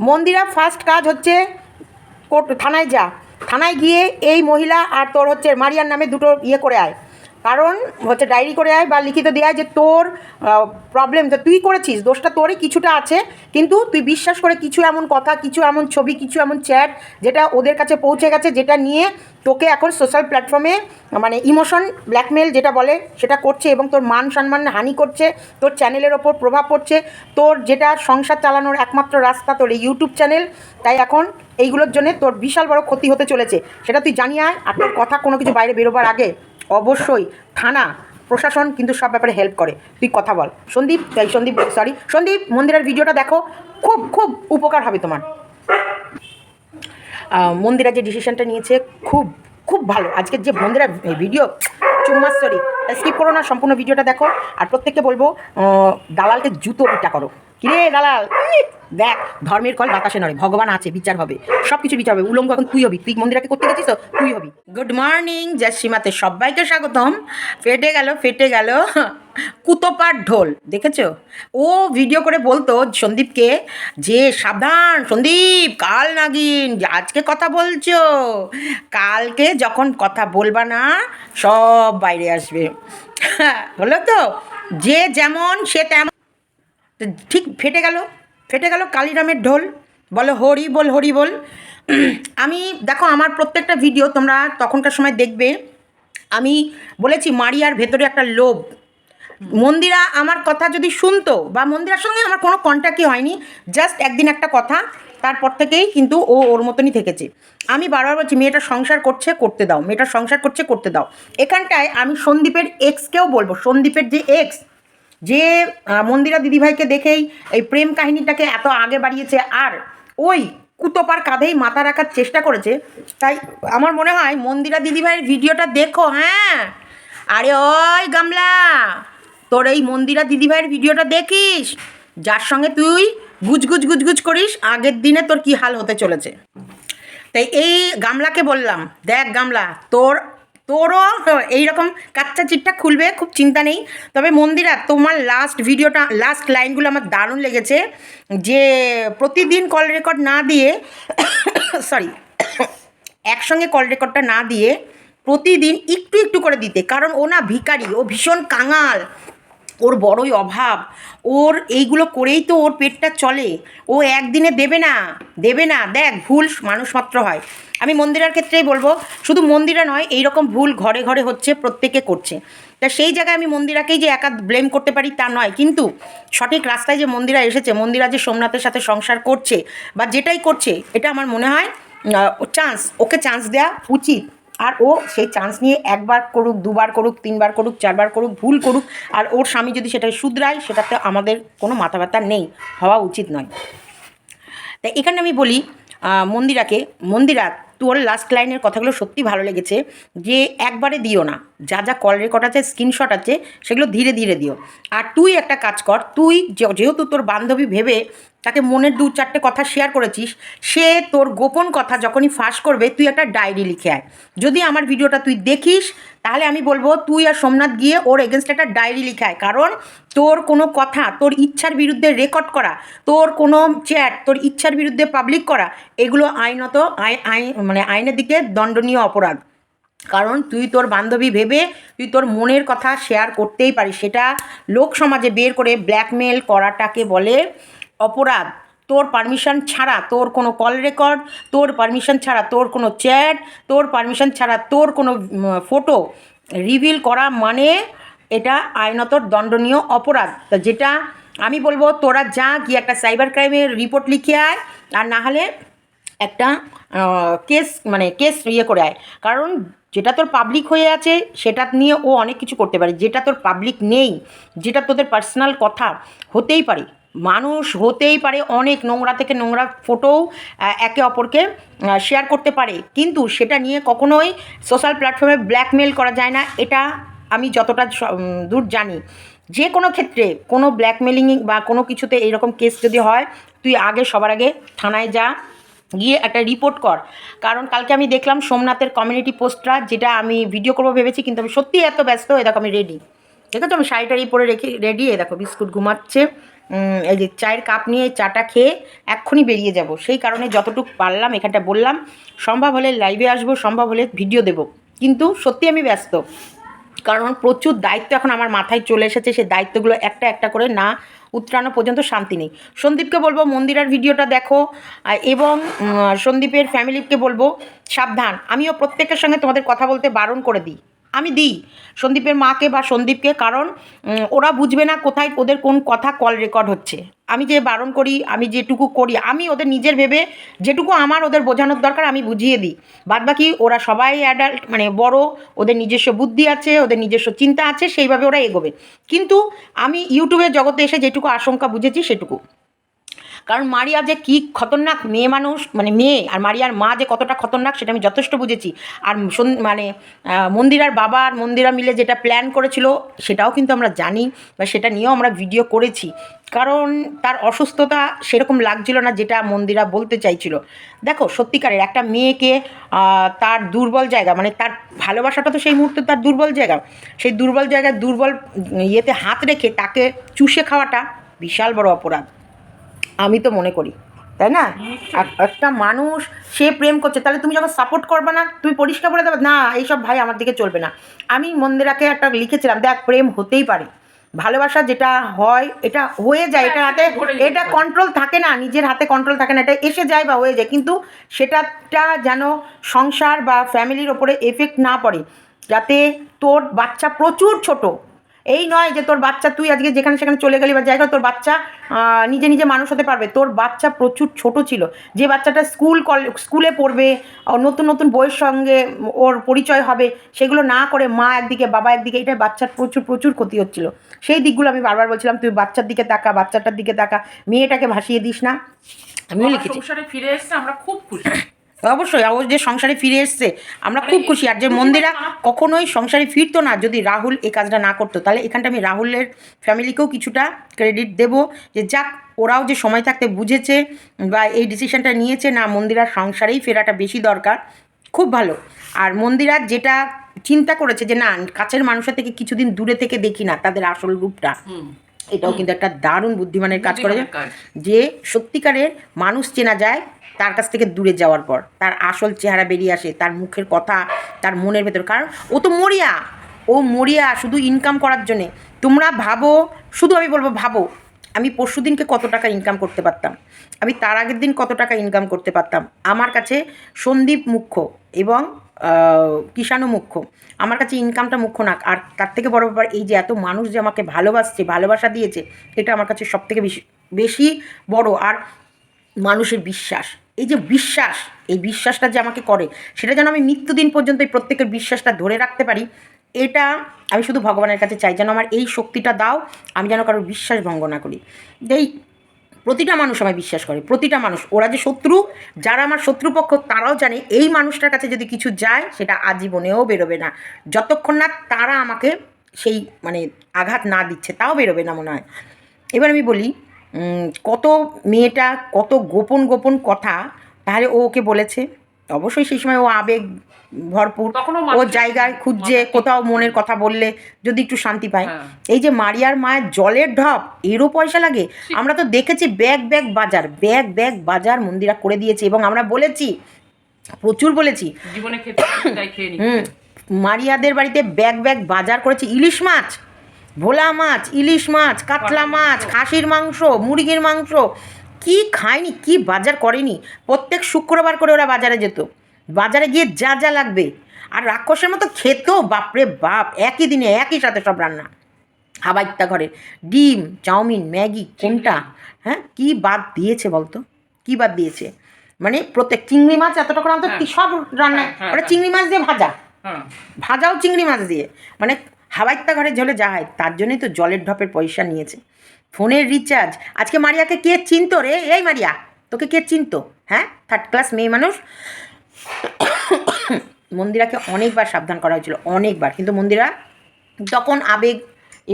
মন্দিরা first কাজ হচ্ছে court থানায় যা। থানায় গিয়ে এই মহিলা আর তোর হচ্ছে মারিয়ার নামে দুটো ইয়ে করে আয়। কারণ হচ্ছে ডায়েরি করে আয় বা লিখিত দেয় যে তোর প্রবলেম তো তুই করেছিস, দোষটা তোরই, কিছুটা আছে, কিন্তু তুই বিশ্বাস করে কিছু এমন কথা, কিছু এমন ছবি, কিছু এমন চ্যাট যেটা ওদের কাছে পৌঁছে গেছে, যেটা নিয়ে তোকে এখন সোশ্যাল প্ল্যাটফর্মে মানে ইমোশন ব্ল্যাকমেল যেটা বলে, সেটা করছে এবং তোর মান সম্মান হানি করছে, তোর চ্যানেলের ওপর প্রভাব পড়ছে, তোর যেটা সংসার চালানোর একমাত্র রাস্তা তোর এই ইউটিউব চ্যানেল তাই এখন এইগুলোর জন্য তোর বিশাল বড় ক্ষতি হতে চলেছে, সেটা তুই জানিয়ে আয়, আর তোর কথা কোনো কিছু বাইরে বেরোবার আগে। অবশ্যই থানা, প্রশাসন কিন্তু সব ব্যাপারে হেল্প করে। তুই কথা বল। সন্দীপ তাই সন্দীপ সরি সন্দীপ, মন্দিরের ভিডিওটা দেখো, খুব খুব উপকার হবে তোমার। মন্দিরা যে ডিসিশনটা নিয়েছে, খুব খুব ভালো। আজকের যে মন্দিরা ভিডিও চুম্মাশ্বরী স্কিপ করো না, সম্পূর্ণ ভিডিওটা দেখো। আর প্রত্যেককে বলব দালালকে জুতো পিটা করো। কিরে দালাল? দেখ, ধর্মের কল বাতাসে নড়ে, ভগবান আছে, বিচার হবে। সব কিছু বিচার হবে। উলঙ্গ এখন তুই হবি। তুই মন্দিরাকে করতে গেছিস তো? তুই হবি। গুড মর্নিং জয় শ্রীমাতে সবাইকে স্বাগতম। ফেটে গেল ফেটে গেল। কুতোপার ঢোল, দেখেছ? ও ভিডিও করে বলতো সন্দীপকে যে, সাবধান, সন্দীপ, কাল নাগিন আজকে কথা বলছো। কালকে যখন কথা বলবা না, সব বাইরে আসবে। হলো তো? যে যেমন, সে তেমন ঠিক ফেটে গেল ফেটে গেল কালিরামের ঢোল। বলো হরি বল হরি বল। আমি, দেখো আমার প্রত্যেকটা ভিডিও তোমরা তখনকার সময় দেখবে। আমি বলেছি মারিয়ার ভেতরে একটা লোভ। মন্দিরা আমার কথা যদি শুনতো বা মন্দিরার সঙ্গে আমার কোনো কন্ট্যাক্টই হয়নি জাস্ট একদিন একটা কথা, তারপর থেকেই কিন্তু ও ওর মতনই থেকেছে। আমি বারবার বলছি, মেয়েটা সংসার করছে, করতে দাও। মেয়েটা সংসার করছে, করতে দাও। এখানটায় আমি সন্দীপের এক্সকেও বলব। সন্দীপের যে এক্স যে মন্দিরা দিদিভাইকে দেখেই এই প্রেম কাহিনীটাকে এত আগে বাড়িয়েছে আর ওই কুতোপার কাঁধেই মাথা রাখার চেষ্টা করেছে, তাই আমার মনে হয় মন্দিরা দিদিভাইয়ের ভিডিওটা দেখো হ্যাঁ? আরে ওই গামলা, তোর এই মন্দিরা দিদিভাইয়ের ভিডিওটা দেখিস, যার সঙ্গে তুই গুজগুজ গুজগুজ করিস, আগের দিনে তোর কি হাল হতে চলেছে। তাই এই গামলাকে বললাম, দেখ গামলা, তোর তোরও এইরকম কাচ্চা চিটটা খুলবে, খুব চিন্তা নেই। তবে মন্দিরা, তোমার লাস্ট ভিডিওটা লাস্ট লাইনগুলো আমার দারুণ লেগেছে। যে প্রতিদিন কল রেকর্ড না দিয়ে সরি একসঙ্গে কল রেকর্ডটা না দিয়ে প্রতিদিন একটু একটু করে দিতে। কারণ ও না ভিকারি ও ভীষণ কাঙাল। ওর বড়ই অভাব। ওর এইগুলো করেই তো ওর পেটটা চলে। ও একদিনে দেবে না দেবে না। দেখ, ভুল মানুষ মাত্র হয়। আমি মন্দিরার ক্ষেত্রেই বলব, শুধু মন্দিরা নয় এই রকম ভুল ঘরে ঘরে হচ্ছে, প্রত্যেকে করছে। তা সেই জায়গায় আমি মন্দিরাকেই যে একা ব্লেম করতে পারি তা নয়। কিন্তু সঠিক রাস্তায় যে মন্দিরা এসেছে, মন্দিরা যে সোমনাথের সাথে সংসার করছে বা যেটাই করছে, এটা আমার মনে হয় চান্স ওকে চান্স দেওয়া উচিত। আর ও সেই চান্স নিয়ে একবার করুক, দুবার করুক, তিনবার করুক, চারবার করুক, ভুল করুক, আর ওর স্বামী যদি সেটা শুধরায়, সেটাতে আমাদের কোনো মাথা ব্যথা নেই, হওয়া উচিত নয়। তাই এখানে আমি বলি মন্দিরাকে, মন্দিরা, তোর লাস্ট লাইনের কথাগুলো সত্যি ভালো লেগেছে, যে একবারে দিও না, যা যা কল রেকর্ড আছে স্ক্রিনশট আছে, সেগুলো ধীরে ধীরে দিও। আর তুই একটা কাজ কর, তুই যেহেতু তোর বান্ধবী ভেবে তাকে মনের দু চারটে কথা শেয়ার করেছিস, সে তোর গোপন কথা যখনই ফাঁস করবে, তুই একটা ডায়েরি লিখে আয়। যদি আমার ভিডিওটা তুই দেখিস, তাহলে আমি বলব, তুই আর সোমনাথ গিয়ে ওর এগেনস্ট একটা ডায়েরি লিখে আয়। কারণ তোর কোনো কথা, তোর ইচ্ছার বিরুদ্ধে রেকর্ড করা, তোর কোনো চ্যাট তোর ইচ্ছার বিরুদ্ধে পাবলিক করা, এগুলো আইনত, আই আইন মানে আইনের দিকে দণ্ডনীয় অপরাধ। কারণ তুই তোর বান্ধবী ভেবে, তুই তোর মনের কথা শেয়ার করতেই পারিস। সেটা লোক সমাজে বের করে ব্ল্যাকমেল করাটাকে বলে অপরাধ। তোর পারমিশন ছাড়া তোর কোনো কল রেকর্ড তোর পারমিশন ছাড়া তোর কোনো চ্যাট তোর পারমিশন ছাড়া তোর কোনো ফটো রিভিল করা মানে এটা আইনত দণ্ডনীয় অপরাধ। তা যেটা আমি বলব, তোরা যা কি একটা সাইবার ক্রাইমের রিপোর্ট লিখে আয়, আর না হলে একটা কেস মানে কেস ইয়ে করে আয়। কারণ যেটা তোর পাবলিক হয়ে আছে, সেটা নিয়ে ও অনেক কিছু করতে পারে। যেটা তোর পাবলিক নেই, যেটা তোদের পার্সোনাল কথা হতেই পারে। মানুষ হতেই পারে অনেক নোংরা থেকে নোংরা ফটোও একে অপরকে শেয়ার করতে পারে। কিন্তু সেটা নিয়ে কখনোই সোশ্যাল প্ল্যাটফর্মে ব্ল্যাকমেল করা যায় না, এটা আমি যতটা দূর জানি। যে কোনো ক্ষেত্রে কোনো ব্ল্যাকমেলিং বা কোনো কিছুতে এইরকম কেস যদি হয়, তুই আগে, সবার আগে থানায় যা, গিয়ে একটা রিপোর্ট কর। কারণ কালকে আমি দেখলাম সোমনাথের কমিউনিটি পোস্টটা যেটা আমি ভিডিও করব ভেবেছি, কিন্তু আমি সত্যিই এত ব্যস্ত হয়ে দেখো আমি রেডি দেখো তো আমি শাড়ি টাড়ি পরে রেখে রেডি এ দেখো, বিস্কুট ঘুমাচ্ছে। এই যে চায়ের কাপ নিয়ে চাটা খেয়ে এক্ষুনি বেরিয়ে যাব। সেই কারণে যতটুকু পারলাম, এখানটা বললাম, সম্ভব হলে লাইভে আসব, সম্ভব হলে ভিডিও দেব। কিন্তু সত্যি আমি ব্যস্ত। কারণ প্রচুর দায়িত্ব এখন আমার মাথায় চলে এসেছে, সেই দায়িত্বগুলো একটা একটা করে না উত্তরানো পর্যন্ত শান্তি নেই। সন্দীপকে বলব, মন্দিরার ভিডিওটা দেখো এবং সন্দীপের ফ্যামিলিকে বলব, সাবধান। আমিও প্রত্যেকের সঙ্গে তোমাদের কথা বলতে বারণ করে দিই। আমি দিই সন্দীপের মাকে বা সন্দীপকে, কারণ ওরা বুঝবে না কোথায় ওদের কোন কথা কল রেকর্ড হচ্ছে। আমি যে বারণ করি, আমি যেটুকু করি, আমি ওদের নিজের ভেবে যেটুকু আমার ওদের বোঝানোর দরকার আমি বুঝিয়ে দিই। বাদবাকি ওরা সবাই অ্যাডাল্ট মানে বড়, ওদের নিজস্ব বুদ্ধি আছে, ওদের নিজস্ব চিন্তা আছে, সেইভাবে ওরা এগোবে। কিন্তু আমি ইউটিউবের জগতে এসে যেটুকু আশঙ্কা বুঝেছি সেটুকু। কারণ মারিয়া যে কী খতরনাক মেয়ে মানুষ মানে মেয়ে আর মারিয়ার মা যে কতটা খতরনাক সেটা আমি যথেষ্ট বুঝেছি। আর মানে মন্দিরার বাবা আর মন্দিরা মিলে যেটা প্ল্যান করেছিল সেটাও কিন্তু আমরা জানি বা সেটা নিয়েও আমরা ভিডিও করেছি। কারণ তার অসুস্থতা সেরকম লাগছিল না যেটা মন্দিরা বলতে চাইছিল। দেখো, সত্যিকারের একটা মেয়েকে তার দুর্বল জায়গা মানে তার ভালোবাসাটা তো সেই মুহূর্তে তার দুর্বল জায়গা। সেই দুর্বল জায়গায় দুর্বল ইয়েতে হাত রেখে তাকে চুষে খাওয়াটা বিশাল বড় অপরাধ। আমি তো মনে করি তাই না? একটা মানুষ সে প্রেম করছে তাহলে তুমি যখন সাপোর্ট করবে না তুমি পরিষ্কার বলে দেবে না এইসব ভাই আমার দিকে চলবে না। আমি মন্দিরাকে একটা লিখেছিলাম দেখ প্রেম হতেই পারে। ভালোবাসা যেটা হয় এটা হয়ে যায় এটা হাতে এটা কন্ট্রোল থাকে না নিজের হাতে কন্ট্রোল থাকে না এটা এসে যায় বা হয়ে যায় কিন্তু সেটাটা যেন সংসার বা ফ্যামিলির ওপরে এফেক্ট না পড়ে যাতে তোর বাচ্চা প্রচুর ছোট এই নয় যে তোর বাচ্চা তুই আজকে যেখানে সেখানে চলে গেলি বা জায়গা তোর বাচ্চা নিজে নিজে মানুষ হতে পারবে। তোর বাচ্চা প্রচুর ছোট ছিল। যে বাচ্চাটা স্কুল কল স্কুলে পড়বে ও নতুন নতুন বইয়ের সঙ্গে ওর পরিচয় হবে সেগুলো না করে মা একদিকে বাবা একদিকে এটা বাচ্চার প্রচুর প্রচুর ক্ষতি হচ্ছিল। সেই দিকগুলো আমি বারবার বলছিলাম তুই বাচ্চার দিকে তাকা বাচ্চাটার দিকে তাকা মেয়েটাকে ভাসিয়ে দিস না। আমিও লিখেছি। সংসারে ফিরে এসেছে আমরা খুব খুশি। অবশ্যই ও যে সংসারে ফিরে এসছে আমরা খুব খুশি। আর যে মন্দিরা কখনোই সংসারে ফিরতো না যদি রাহুল এই কাজটা না করতো। তাহলে এখানটা আমি রাহুলের ফ্যামিলিকেও কিছুটা ক্রেডিট দেব। যে যাক ওরাও যে সময় থাকতে বুঝেছে বা এই ডিসিশনটা নিয়েছে না মন্দিরার সংসারেই ফেরাটা বেশি দরকার। খুব ভালো। আর মন্দিরার যেটা চিন্তা করেছে যে না কাছের মানুষের থেকে কিছুদিন দূরে থেকে দেখি না তাদের আসল রূপটা। এটাও কিন্তু একটা দারুণ বুদ্ধিমানের কাজ করে যে সত্যিকারের মানুষ চেনা যায় তার কাছ থেকে দূরে যাওয়ার পর, তার আসল চেহারা বেরিয়ে আসে, তার মুখের কথা, তার মনের ভেতর। কারণ ও তো মরিয়া, ও মরিয়া শুধু ইনকাম করার জন্যে। তোমরা ভাবো, শুধু আমি বলব ভাবো, আমি পরশু দিনকে কত টাকা ইনকাম করতে পারতাম? আমি তার আগের দিন কত টাকা ইনকাম করতে পারতাম? আমার কাছে সন্দীপ মুখ্য এবং কিষাণু মুখ্য। আমার কাছে ইনকামটা মুখ্য না। আর তার থেকে বড় ব্যাপার, এই যে এত মানুষ যে আমাকে ভালোবাসছে, ভালোবাসা দিয়েছে, এটা আমার কাছে সব থেকে বেশি বেশি বড়। আর মানুষের বিশ্বাস এই যে বিশ্বাস, এই বিশ্বাসটা যে আমাকে করে, সেটা যেন আমি মৃত্যুদিন পর্যন্ত এই প্রত্যেকের বিশ্বাসটা ধরে রাখতে পারি, এটা আমি শুধু ভগবানের কাছে চাই, যেন আমার এই শক্তিটা দাও, আমি যেন কারোর বিশ্বাস ভঙ্গ না করি। যেই প্রতিটা মানুষ আমায় বিশ্বাস করে, প্রতিটা মানুষ, ওরা যে শত্রু, যারা আমার শত্রুপক্ষ, তারাও জানে, এই মানুষটার কাছে যদি কিছু যায়, সেটা আজীবনেও বেরোবে না। যতক্ষণ না তারা আমাকে সেই মানে আঘাত না দিচ্ছে, তাও বেরোবে না মনে হয়। এবার আমি বলি কত মেয়েটা কত গোপন গোপন কথা তাহলে ও ওকে বলেছে। অবশ্যই সেই সময় ও আবেগ ভরপুর। ও জায়গায় খুঁজছে কোথাও মনের কথা বললে যদি একটু শান্তি পায়। হ্যাঁ। এই যে মারিয়ার মায়ের জলের ঢপ এরও পয়সা লাগে। আমরা তো দেখেছি ব্যাগ ব্যাগ বাজার ব্যাগ ব্যাগ বাজার মন্দিরা করে দিয়েছে এবং আমরা বলেছি প্রচুর বলেছি। মারিয়াদের বাড়িতে ব্যাগ ব্যাগ বাজার করেছে। ইলিশ মাছ ভোলা মাছ ইলিশ মাছ কাতলা মাছ খাসির মাংস মুরগির মাংস কি খায়নি কি বাজার করেনি? প্রত্যেক শুক্রবার করে ওরা বাজারে যেত। বাজারে গিয়ে যা যা লাগবে। আর রাক্ষসের মতো খেতো বাপরে বাপ একই দিনে একই সাথে সব রান্না। হাবাইত্যা ঘরে ডিম চাউমিন ম্যাগি কোনটা? হ্যাঁ কি বাদ দিয়েছে বলতো? কি বাদ দিয়েছে? মানে প্রত্যেক চিংড়ি মাছ এতটা করে আনতো হ্যাঁ। সব রান্না হ্যাঁ, হ্যাঁ, ওটা হ্যাঁ। চিংড়ি মাছ দিয়ে ভাজা। ভাজাও চিংড়ি মাছ দিয়ে। মানে হাওয়াইত্যা ঘরে ঝোলে যা হয় তার জন্যই তো জলের ঢপের পয়সা নিয়েছে। ফোনের রিচার্জ আজকে মারিয়াকে কে চিনতো রে? এই মারিয়া তোকে কে চিনতো? হ্যাঁ? থার্ড ক্লাস মেয়ে মানুষ। মন্দিরাকে অনেকবার সাবধান করা হয়েছিল অনেকবার। কিন্তু মন্দিরা তখন আবেগ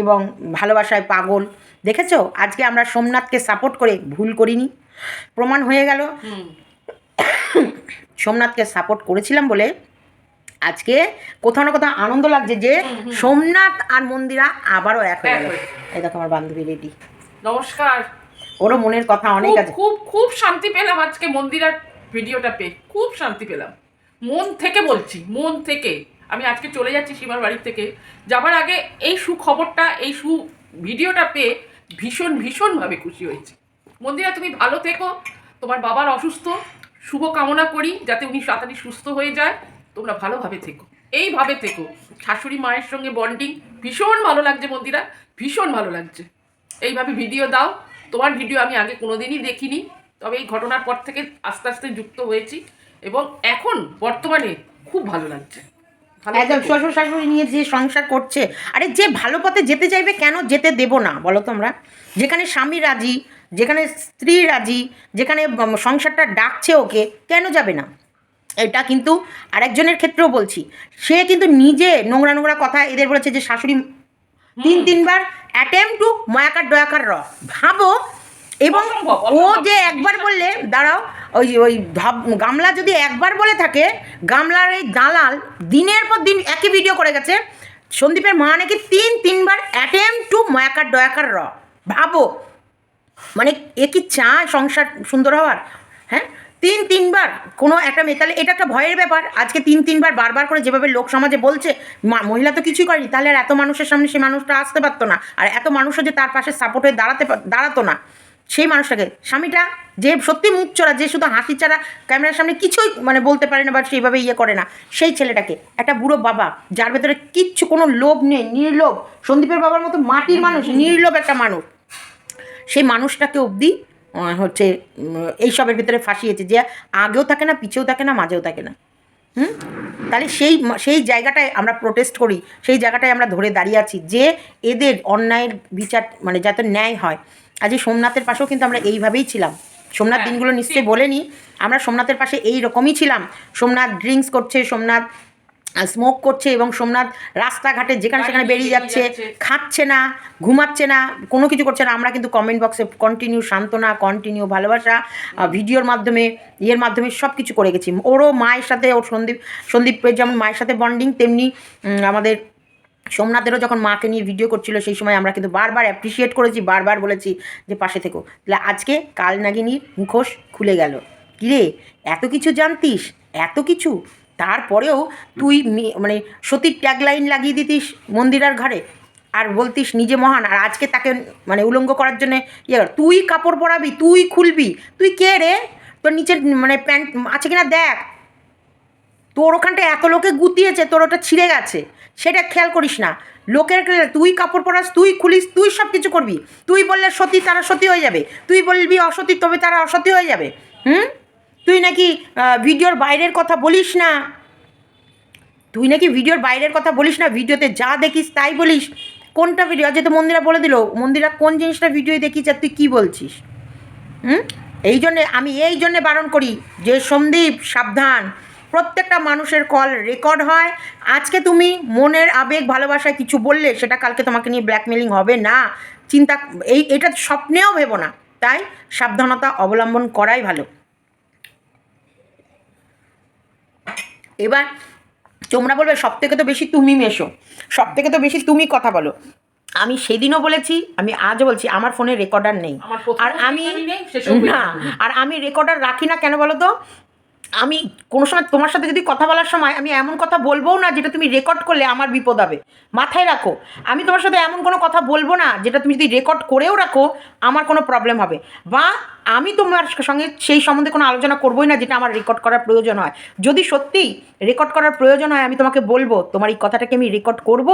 এবং ভালোবাসায় পাগল। দেখেছ? আজকে আমরা সোমনাথকে সাপোর্ট করে ভুল করিনি। প্রমাণ হয়ে গেল। সোমনাথকে সাপোর্ট করেছিলাম বলে আজকে কোথাও না কোথাও আনন্দ লাগছে যে সোমনাথ আর মন্দিরা আবারও এক হয়ে গেল। এই দেখো আমার বান্ধবী রেডি নমস্কার। ওরও মনের কথা অনেক আছে। খুব খুব শান্তি পেলাম আজকে মন্দিরার ভিডিওটা পেয়ে। খুব শান্তি পেলাম। মন থেকে বলছি মন থেকে। আমি আজকে চলে যাচ্ছি সীমার বাড়ির থেকে। যাবার আগে এই সুখবরটা এই সু ভিডিওটা পেয়ে ভীষণ ভীষণভাবে খুশি হয়েছি। মন্দিরা তুমি ভালো থেকো। তোমার বাবার অসুস্থ। শুভ কামনা করি যাতে উনি তাড়াতাড়ি সুস্থ হয়ে যায়। তোমরা ভালোভাবে থেকো। এইভাবে থেকো। শাশুড়ি মায়ের সঙ্গে বন্ডিং ভীষণ ভালো লাগছে মন্দিরা ভীষণ ভালো লাগছে। এইভাবে ভিডিও দাও। তোমার ভিডিও আমি আগে কোনোদিনই দেখিনি তবে এই ঘটনার পর থেকে আস্তে আস্তে যুক্ত হয়েছি এবং এখন বর্তমানে খুব ভালো লাগছে। একদম। শ্বশুর শাশুড়ি নিয়ে যে সংসার করছে আরে যে ভালো পথে যেতে চাইবে কেন যেতে দেব না বলো তোমরা? যেখানে স্বামী রাজি যেখানে স্ত্রী রাজি যেখানে সংসারটা ডাকছে ওকে কেন যাবে না? এটা কিন্তু আরেকজনের ক্ষেত্রেও বলছি। সে কিন্তু নিজে নোংরা নোংরা কথা এদের বলেছে যে শাশুড়ি তিন তিনবার অ্যাটেম্প টু ময়াকার ডয়াকার র। ভাবো এবং ও যে একবার বললে দাঁড়াও ওই ওই গামলা যদি একবার বলে থাকে গামলার এই দালাল দিনের পর দিন একই ভিডিও করে গেছে সন্দীপের মা নাকি তিন তিনবার অ্যাটেম্প টু ময়াকার ডয়াকার র। ভাবো মানে এ কি চায় সংসার সুন্দর হওয়ার? হ্যাঁ? তিন তিনবার কোনো একটা মেয়ে তাহলে এটা একটা ভয়ের ব্যাপার। আজকে তিন তিনবার, বারবার করে যেভাবে লোক সমাজে বলছে মহিলা তো কিছুই করেনি, তাহলে আর এত মানুষের সামনে সে মানুষটা আসতে পারতো না। আর এত মানুষও যে তার পাশে সাপোর্ট হয়ে দাঁড়াতে দাঁড়াতো না। সেই মানুষটাকে, স্বামীটা যে সত্যি মুখ চড়া যে শুধু হাসি ছাড়া ক্যামেরার সামনে কিছুই মানে বলতে পারে না বা সেইভাবে ইয়ে করে না, সেই ছেলেটাকে, একটা বুড়ো বাবা, যার ভেতরে কিচ্ছু, কোনো লোভ নেই, নির্লোভ, সন্দীপের বাবার মতো মাটির মানুষ, নির্লোভ একটা মানুষ। সেই মানুষটাকে অবধি হচ্ছে এইসবের ভিতরে ফাঁসিয়েছে যে আগেও থাকে না পিছেও থাকে না মাঝেও থাকে না। হুম? তাহলে সেই সেই জায়গাটায় আমরা প্রোটেস্ট করি সেই জায়গাটায় আমরা ধরে দাঁড়িয়ে আছি যে এদের অন্যায়ের বিচার মানে যাতে ন্যায় হয়। আজ সোমনাথের পাশেও কিন্তু আমরা এইভাবেই ছিলাম। সোমনাথ হ্যাঁ, দিনগুলো নিশ্চয়ই। বলেনি আমরা সোমনাথের পাশে এই রকমই ছিলাম। সোমনাথ ড্রিঙ্কস করছে সোমনাথ স্মোক করছে এবং সোমনাথ রাস্তাঘাটে যেখানে সেখানে বেরিয়ে যাচ্ছে। খাচ্ছে না ঘুমাচ্ছে না কোনো কিছু করছে না। আমরা কিন্তু কমেন্ট বক্সে কন্টিনিউ সান্ত্বনা কন্টিনিউ ভালোবাসা ভিডিওর মাধ্যমে ইয়ের মাধ্যমে সব কিছু করে গেছি। ওরও মায়ের সাথে ওর সন্দীপ সন্দীপের যেমন মায়ের সাথে বন্ডিং তেমনি আমাদের সোমনাথেরও যখন মাকে নিয়ে ভিডিও করছিল সেই সময় আমরা কিন্তু বারবার অ্যাপ্রিসিয়েট করেছি বারবার বলেছি যে পাশে থেকো। তাহলে আজকে কাল নাগিনীর মুখোশ খুলে গেল। কিরে এত কিছু জানতিস? এত কিছু? তারপরেও তুই মানে সতীর ট্যাগলাইন লাগিয়ে দিতিস মন্দিরার ঘরে আর বলতিস নিজে মহান, আর আজকে তাকে মানে উলঙ্গ করার জন্যে ইয়ে। তুই কাপড় পরাবি, তুই খুলবি, তুই কে রে? তোর নিচের মানে প্যান্ট আছে কিনা দেখ। তোর ওখানটা এত লোকে গুতিয়েছে, তোর ওটা ছিঁড়ে গেছে। সেটা খেয়াল করিস না। লোকের তুই কাপড় পরাস, তুই খুলিস, তুই সব কিছু করবি। তুই বললে সতী, তারা সতী হয়ে যাবে। তুই বলবি অসতী, তবে তারা অসতী হয়ে যাবে। হুম? তুই নাকি ভিডিওর বাইরের কথা বলিস না। তুই নাকি ভিডিওর বাইরের কথা বলিস না, ভিডিওতে যা দেখিস তাই বলিস। কোনটা ভিডিও যেহেতু মন্দিরা বলে দিল, মন্দিরা কোন জিনিসটা ভিডিও দেখিস আর তুই কী বলছিস? হুম? এই জন্যে, আমি এই জন্যে বারণ করি যে সন্দীপ, সাবধান। প্রত্যেকটা মানুষের কল রেকর্ড হয়। আজকে তুমি মনের আবেগ, ভালোবাসায় কিছু বললে, সেটা কালকে তোমাকে নিয়ে ব্ল্যাকমেলিং হবে না। চিন্তা, এই, এটা স্বপ্নেও ভেবো না। তাই সাবধানতা অবলম্বন করাই ভালো। এবার তোমরা বলবে সব থেকে তো বেশি তুমি মেশো সব থেকে তো বেশি তুমি কথা বলো। আমি সেদিনও বলেছি আমি আজও বলছি আমার ফোনে রেকর্ডার নেই। আর আমি না আর আমি রেকর্ডার রাখি না কেন বলো তো? আমি কোনো সময় তোমার সাথে যদি কথা বলার সময় আমি এমন কথা বলবোও না যেটা তুমি রেকর্ড করলে আমার বিপদ হবে। মাথায় রাখো, আমি তোমার সাথে এমন কোনো কথা বলব না যেটা তুমি যদি রেকর্ড করেও রাখো, আমার কোনো প্রবলেম হবে। বা আমি তোমার সঙ্গে সেই সম্বন্ধে কোনো আলোচনা করবোই না যেটা আমার রেকর্ড করার প্রয়োজন হয়। যদি সত্যিই রেকর্ড করার প্রয়োজন হয়, আমি তোমাকে বলব, তোমার এই কথাটাকে আমি রেকর্ড করব,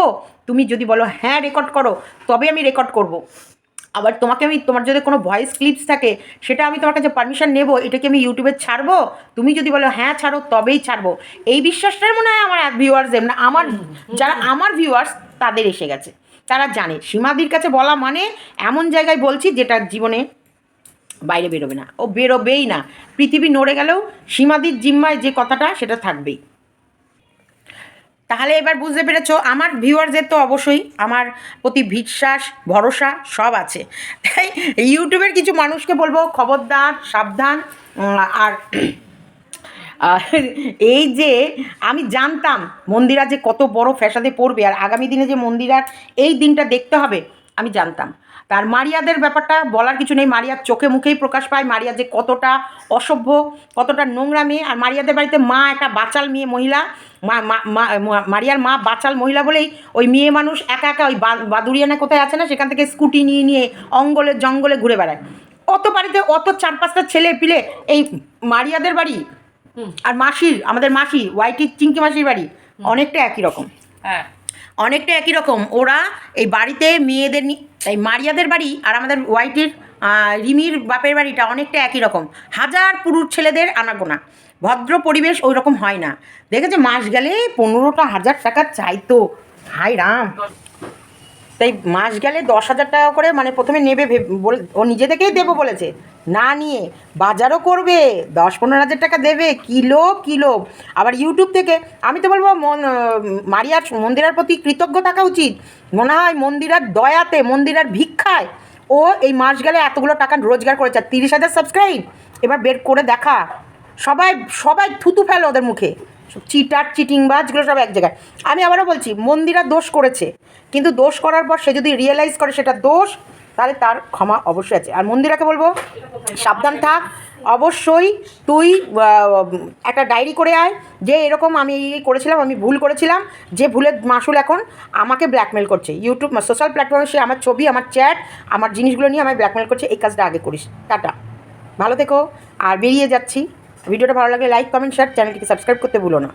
তুমি যদি বলো হ্যাঁ রেকর্ড করো, তবে আমি রেকর্ড করব। আবার তোমাকে আমি, তোমার যদি কোনো ভয়েস ক্লিপস থাকে, সেটা আমি তোমার কাছে পারমিশন নেব, এটাকে আমি ইউটিউবে ছাড়বো? তুমি যদি বলো হ্যাঁ ছাড়ো, তবেই ছাড়বো। এই বিশ্বাসটাই মনে হয় আমার ভিউয়ার্স না, আমার, যারা আমার ভিউয়ার্স তাদের এসে গেছে। তারা জানে। সীমাদির কাছে বলা মানে এমন জায়গায় বলছি যেটা জীবনে বাইরে বেরোবে না। ও বেরোবেই না। পৃথিবী নড়ে গেলেও সীমাদির জিম্মায় যে কথাটা, সেটা থাকবেই। তাহলে এবার বুঝতে পেরেছ, আমার ভিউয়ারদের তো অবশ্যই আমার প্রতি বিশ্বাস, ভরসা সব আছে। তাই ইউটিউবের কিছু মানুষকে বলব, খবরদার, সাবধান আর এই যে আমি জানতাম মন্দিরা যে কত বড় ফ্যাসাদে পড়বে, আর আগামী দিনে যে মন্দিরার এই দিনটা দেখতে হবে, আমি জানতাম। তার মারিয়াদের ব্যাপারটা বলার কিছু নেই। মারিয়ার চোখে মুখেই প্রকাশ পায়। মারিয়া যে কতটা অসভ্য কতটা নোংরা মেয়ে। আর মারিয়াদের বাড়িতে মা একটা বাচাল মেয়ে মহিলা। মারিয়ার মা বাচাল মহিলা বলেই ওই মেয়ে মানুষ একা একা ওই বা- বাদুড়িয়ানা কোথায় আছে না সেখান থেকে স্কুটি নিয়ে নিয়ে অঙ্গলে জঙ্গলে ঘুরে বেড়ায়। অত বাড়িতে অত চার পাঁচটা ছেলে পিলে এই মারিয়াদের বাড়ি আর মাসির আমাদের মাসি ওয়াইটি চিঙ্কি মাসির বাড়ি অনেকটা একই রকম। হ্যাঁ। অনেকটা একই রকম। ওরা এই বাড়িতে মেয়েদের এই মারিয়াদের বাড়ি আর আমাদের হোয়াইটের রিমির বাপের বাড়িটা অনেকটা একই রকম। হাজার পুরুষ ছেলেদের আনাগোনা। ভদ্র পরিবেশ ওই রকম হয় না। দেখেছে, মাস গেলে পনেরোটা হাজার টাকা চাইতো। হাই রাম! তাই মাস গেলে দশ হাজার টাকা করে মানে প্রথমে নেবে ও নিজে থেকেই দেবো বলেছে। না নিয়ে বাজারও করবে, দশ পনেরো হাজার টাকা দেবে কিলো কিলো আবার ইউটিউব থেকে, আমি তো বলব মন মারিয়ার মন্দিরার প্রতি কৃতজ্ঞ থাকা উচিত। মনে হয় মন্দিরার দয়াতে, মন্দিরার ভিক্ষায় ও এই মাস গেলে এতগুলো টাকা রোজগার করেছে। তিরিশ হাজার সাবস্ক্রাইব এবার বের করে দেখা। সবাই সবাই থুতু ফেলো ওদের মুখে। চিটার চিটিং বাজগুলো সব এক জায়গায়। আমি আবারও বলছি, মন্দিরা দোষ করেছে। কিন্তু দোষ করার পর সে যদি রিয়েলাইজ করে সেটা দোষ, তাহলে তার ক্ষমা অবশ্যই আছে। আর মন্দিরাকে বলব, সাবধান থাক। অবশ্যই তুই একটা ডায়েরি করে আয় যে এরকম আমি এই করেছিলাম, আমি ভুল করেছিলাম, যে ভুলের মাসুল এখন আমাকে ব্ল্যাকমেল করছে। ইউটিউব সোশ্যাল প্ল্যাটফর্মে সে আমার ছবি, আমার চ্যাট আমার জিনিসগুলো নিয়ে আমায় ব্ল্যাকমেল করছে, এই কাজটা আগে করিস। টাটা। ভালো থেকো। আর বেরিয়ে যাচ্ছি। ভিডিওটা ভালো লাগলে লাইক কমেন্ট শেয়ার চ্যানেলটিকে সাবস্ক্রাইব করতে ভুলো না।